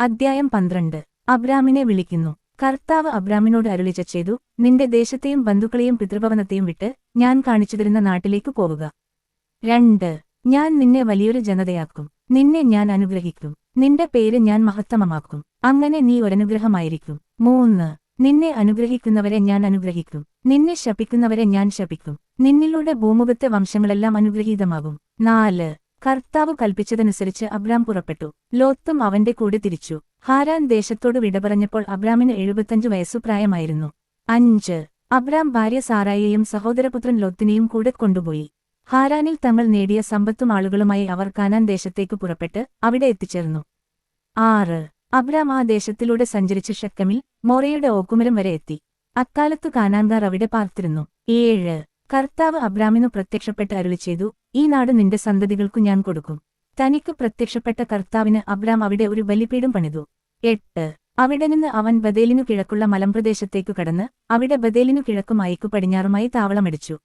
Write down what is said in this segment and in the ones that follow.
അദ്ധ്യായം പന്ത്രണ്ട്. അബ്രാമിനെ വിളിക്കുന്നു. കർത്താവ് അബ്രാമിനോട് അരുളിച്ച ചെയ്തു നിന്റെ ദേശത്തെയും ബന്ധുക്കളെയും പിതൃഭവനത്തെയും വിട്ട് ഞാൻ കാണിച്ചുതരുന്ന നാട്ടിലേക്ക് പോവുക. രണ്ട്. ഞാൻ നിന്നെ വലിയൊരു ജനതയാക്കും. നിന്നെ ഞാൻ അനുഗ്രഹിക്കും. നിന്റെ പേര് ഞാൻ മഹത്തമമാക്കും. അങ്ങനെ നീ ഒരനുഗ്രഹമായിരിക്കും. മൂന്ന്. നിന്നെ അനുഗ്രഹിക്കുന്നവരെ ഞാൻ അനുഗ്രഹിക്കും. നിന്നെ ശപിക്കുന്നവരെ ഞാൻ ശപിക്കും. നിന്നിലൂടെ ഭൂമുഖത്തെ വംശങ്ങളെല്ലാം അനുഗ്രഹീതമാകും. നാല്. കർത്താവ് കൽപ്പിച്ചതനുസരിച്ച് അബ്രാം പുറപ്പെട്ടു. ലോത്തും അവന്റെ കൂടെ തിരിച്ചു. ഹാരാൻ ദേശത്തോട് വിട പറഞ്ഞപ്പോൾ അബ്രാമിന് എഴുപത്തഞ്ചു വയസ്സു പ്രായമായിരുന്നു. അഞ്ച്. അബ്രാം ഭാര്യ സാറായിയെയും സഹോദരപുത്രൻ ലോത്തിനെയും കൂടെ കൊണ്ടുപോയി. ഹാരാനിൽ തങ്ങൾ നേടിയ സമ്പത്തും ആളുകളുമായി അവർ കാനാൻ ദേശത്തേക്ക് പുറപ്പെട്ട് അവിടെ എത്തിച്ചേർന്നു. ആറ്. അബ്രാം ആ ദേശത്തിലൂടെ സഞ്ചരിച്ച് ഷക്കമിൽ മോറയുടെ ഓക്കുമരം വരെ എത്തി. അക്കാലത്തു കാനാൻകാർ അവിടെ പാർത്തിരുന്നു. ഏഴ്. കർത്താവ് അബ്രാമിനു പ്രത്യക്ഷപ്പെട്ട് അരുളി ചെയ്തു ഈ നാട് നിന്റെ സന്തതികൾക്കു ഞാൻ കൊടുക്കും. തനിക്ക് പ്രത്യക്ഷപ്പെട്ട കർത്താവിന് അബ്രാം അവിടെ ഒരു ബലിപീഠം പണിതു. എട്ട്. അവിടെ നിന്ന് അവൻ ബദേലിനു കിഴക്കുള്ള മലമ്പ്രദേശത്തേക്കു കടന്ന് അവിടെ ബദേലിനു കിഴക്കും അയക്കു പടിഞ്ഞാറുമായി താവളമടിച്ചു.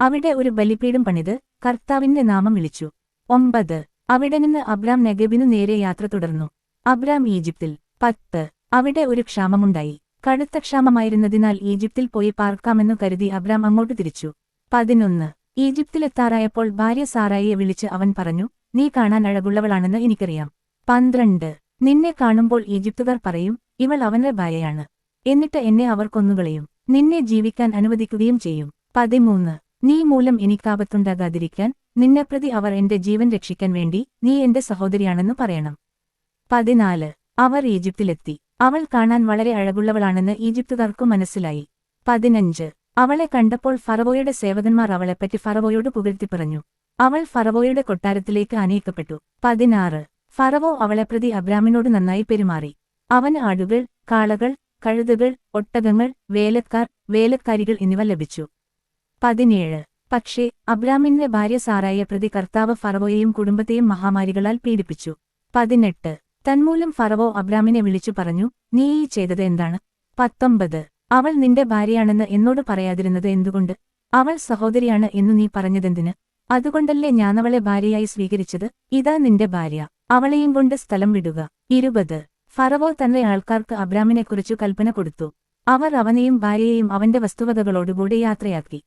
അവിടെ ഒരു ബലിപീഠം പണിത് കർത്താവിന്റെ നാമം വിളിച്ചു. ഒമ്പത്. അവിടെ നിന്ന് അബ്രാം നെഗബിനു നേരെ യാത്ര തുടർന്നു. അബ്രാം ഈജിപ്തിൽ. പത്ത്. അവിടെ ഒരു ക്ഷാമമുണ്ടായി. കടുത്ത ക്ഷാമമായിരുന്നതിനാൽ ഈജിപ്തിൽ പോയി പാർക്കാമെന്നു കരുതി അബ്രാം അങ്ങോട്ട് തിരിച്ചു. പതിനൊന്ന്. ഈജിപ്തിലെത്താറായപ്പോൾ ഭാര്യ സാറായിയെ വിളിച്ച് അവൻ പറഞ്ഞു നീ കാണാൻ അഴകുള്ളവളാണെന്ന് എനിക്കറിയാം. പന്ത്രണ്ട്. നിന്നെ കാണുമ്പോൾ ഈജിപ്തുകാർ പറയും ഇവൾ അവന്റെ ഭാര്യയാണ്. എന്നിട്ട് എന്നെ അവർ കൊന്നുകളയും. നിന്നെ ജീവിക്കാൻ അനുവദിക്കുകയും ചെയ്യും. പതിമൂന്ന്. നീ മൂലം എനിക്കാപത്തുണ്ടാകാതിരിക്കാൻ നിന്നെപ്രതി അവർ എന്റെ ജീവൻ രക്ഷിക്കാൻ വേണ്ടി നീ എന്റെ സഹോദരിയാണെന്ന് പറയണം. പതിനാല്. അവർ ഈജിപ്തിലെത്തി. അവൾ കാണാൻ വളരെ അഴകുള്ളവളാണെന്ന് ഈജിപ്തുകാർക്കു മനസ്സിലായി. പതിനഞ്ച്. അവളെ കണ്ടപ്പോൾ ഫറവോയുടെ സേവകന്മാർ അവളെപ്പറ്റി ഫറവോയോട് പുകഴ്ത്തി പറഞ്ഞു. അവൾ ഫറവോയുടെ കൊട്ടാരത്തിലേക്ക് അനയിക്കപ്പെട്ടു പതിനാറ്. ഫറവോ അവളെ പ്രതി അബ്രാമിനോട് നന്നായി പെരുമാറി. അവൻ ആടുകൾ കാളകൾ കഴുതകൾ ഒട്ടകങ്ങൾ വേലക്കാർ വേലക്കാരികൾ എന്നിവ ലഭിച്ചു. പതിനേഴ്. പക്ഷേ അബ്രാമിന്റെ ഭാര്യ സാറായ പ്രതി കർത്താവ് ഫറവോയെയും കുടുംബത്തെയും മഹാമാരികളാൽ പീഡിപ്പിച്ചു. പതിനെട്ട്. തന്മൂലം ഫറവോ അബ്രാമിനെ വിളിച്ചു പറഞ്ഞു നീ ഈ ചെയ്തത് എന്താണ്? പത്തൊമ്പത്. അവൾ നിന്റെ ഭാര്യയാണെന്ന് എന്നോട് പറയാതിരുന്നത് എന്തുകൊണ്ട്? അവൾ സഹോദരിയാണ് എന്നു നീ പറഞ്ഞതെന്തിന്? അതുകൊണ്ടല്ലേ ഞാനവളെ ഭാര്യയായി സ്വീകരിച്ചത്? ഇതാ നിന്റെ ഭാര്യ. അവളെയും കൊണ്ട് സ്ഥലം വിടുക. ഇരുപത്. ഫറവോ തന്റെ ആൾക്കാർക്ക് അബ്രാമിനെക്കുറിച്ചു കൽപ്പന കൊടുത്തു. അവർ അവനെയും ഭാര്യയെയും അവന്റെ വസ്തുവകകളോടുകൂടി യാത്രയാക്കി.